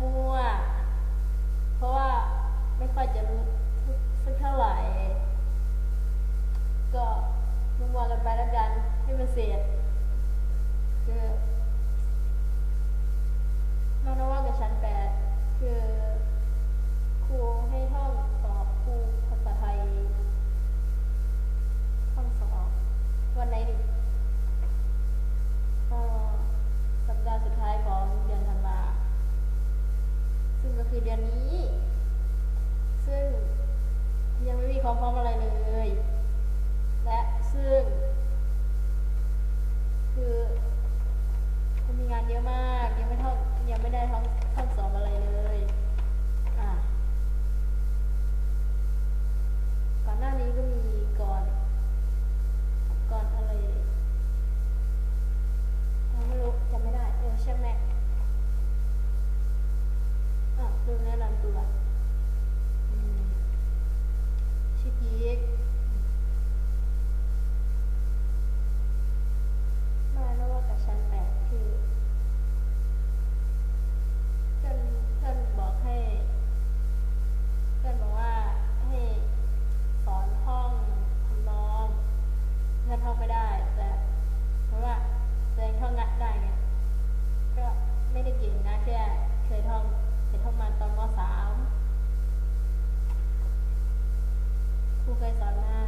มัวเพราะว่าไม่ค่อยจะรู้ sana.